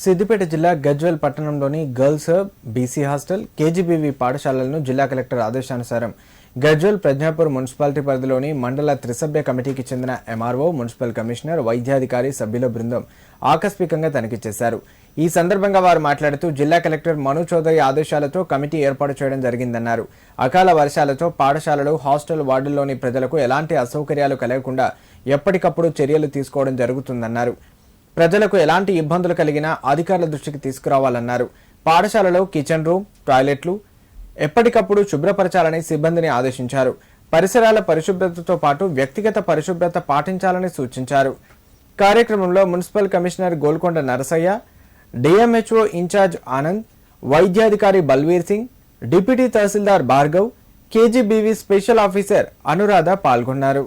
సిద్దిపేట జిల్లా గజ్వెల్ పట్టణంలోని girls hub BC hostel KGBV పాఠశాలలను జిల్లా కలెక్టర్ ఆదేశానుసారం గజ్వెల్ ప్రజ్ఞాపూర్ మున్సిపాలిటీ పరిధిలోని మండల త్రిసభ్య కమిటీకి చెందిన ఎంఆర్ఓ మున్సిపల్ కమిషనర్ వైద్యాధికారి సభ్యుల బృందం ఆకస్మికంగా తనిఖీ చేశారు ఈ సందర్భంగా వారు మాట్లాడుతూ జిల్లా కలెక్టర్ మను చౌదరి ఆదేశాలతో కమిటీ ఏర్పాటు చేయడం జరిగిందన్నారు. అకాల వర్షాలతో పాఠశాలలు హాస్టల్ వార్డుల్లోని ప్రజలకు ఎలాంటి అసౌకర్యాలు కలగకుండా ఎప్పటికప్పుడు చర్యలు తీసుకోవడం జరుగుతుందన్నారు. ప్రజలకు ఎలాంటి ఇబ్బందులు కలిగినా అధికారుల దృష్టికి తీసుకురావాలన్నారు. పాఠశాలలో కిచెన్ రూమ్ టాయిలెట్లు ఎప్పటికప్పుడు శుభ్రపరచాలని సిబ్బందిని ఆదేశించారు. పరిసరాల పరిశుభ్రతతో పాటు వ్యక్తిగత పరిశుభ్రత పాటించాలని సూచించారు. కార్యక్రమంలో municipal commissioner Golconda Narasaiah DMHO in-charge Anand వైద్యాధికారి Balveer Singh deputy tahsildar Bhargav KGBV special officer Anuradha పాల్గొన్నారు.